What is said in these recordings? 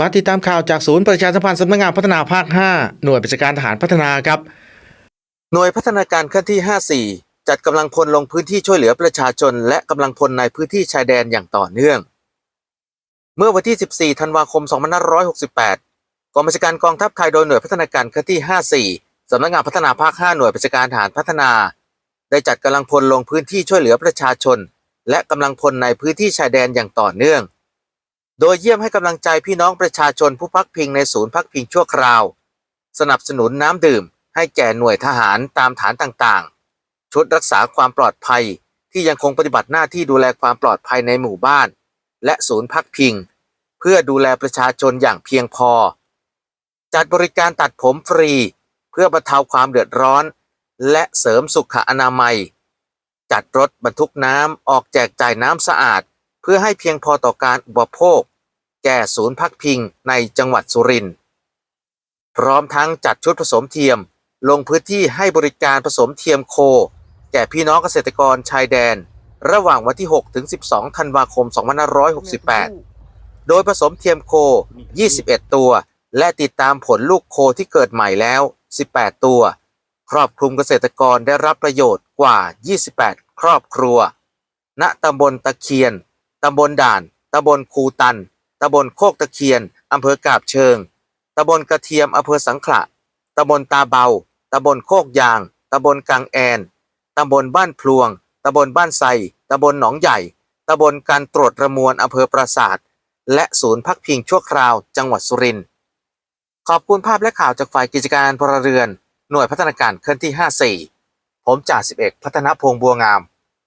มาติดตามข่าวจากศูนย์ประชาสัมพันธ์สำนักงานพัฒนาภาค 5 หน่วยปฏิบัญชาการทหารพัฒนาครับ หน่วยพัฒนาการเคลื่อนที่ 54 จัดกำลังพลลงพื้นที่ช่วยเหลือประชาชน และกำลังพลในพื้นที่ชายแดนอย่างต่อเนื่อง เมื่อวันที่ 14 ธันวาคม 2568 กองบัญชาการกองทัพไทยโดยหน่วยพัฒนาการเคลื่อนที่ 54 สำนักงานพัฒนาภาค 5 หน่วยปฏิบัญชาการทหารพัฒนา ได้จัดกำลังพลลงพื้นที่ช่วยเหลือประชาชน และกำลังพลในพื้นที่ชายแดนอย่างต่อเนื่อง โดยเยี่ยมให้กำลังใจพี่น้องประชาชนผู้พักพิงในศูนย์พักพิงชั่วคราว สนับสนุนน้ำดื่ม ให้แก่หน่วยทหารตามฐานต่างๆ ชุดรักษาความปลอดภัยที่ยังคงปฏิบัติหน้าที่ดูแลความปลอดภัยในหมู่บ้าน และศูนย์พักพิง เพื่อดูแลประชาชนอย่างเพียงพอ จัดบริการตัดผมฟรี เพื่อบรรเทาความเดือดร้อน และเสริมสุขอนามัย จัดรถบรรทุกน้ำออกแจกจ่ายน้ำสะอาด เพื่อให้เพียงพอต่อการอุปโภค แก่ศูนย์พักพิงในจังหวัดสุรินทร์พร้อมทั้งจัดชุดผสมเทียม ลงพื้นที่ให้บริการผสมเทียมโค แก่พี่น้องเกษตรกรชายแดน ระหว่างวันที่ 6 ถึง 12 ธันวาคม 2568 โดยผสมเทียมโค 21 ตัว และติดตามผลลูกโคที่เกิดใหม่แล้ว 18 ตัว ครอบคลุมเกษตรกรได้รับประโยชน์กว่า 28 ครอบครัว ณตำบลตะเคียน ตำบลด่าน ตำบลคูตัน ตำบลโคกตะเคียน อำเภอกาบเชิง ตำบลกระเทียม อำเภอสังขละตำบลตาเบา ตำบลโคกยาง ตำบลกังแอน ตำบลบ้านพลวง ตำบลบ้านไทรตำบลหนองใหญ่ ตำบลการตรวจระมวลอำเภอปราสาทและศูนย์พักพิงชั่วคราวจังหวัดสุรินทร์ ขอบคุณภาพและข่าวจากฝ่ายกิจการพลเรือน หน่วยพัฒนาการเคลื่อนที่ 54 ผมจ่าสิบเอกพัฒนพงษ์บัวงาม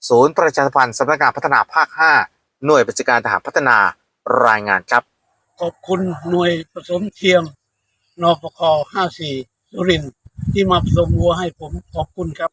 ศูนย์ประชาสัมพันธ์สำนักงานพัฒนาภาค 5 หน่วยปฏิบัญชาการทหารพัฒนารายงานครับ ขอบคุณหน่วยผสมเทียมนปค54สุรินที่มาผสมวัวให้ผมขอบคุณครับ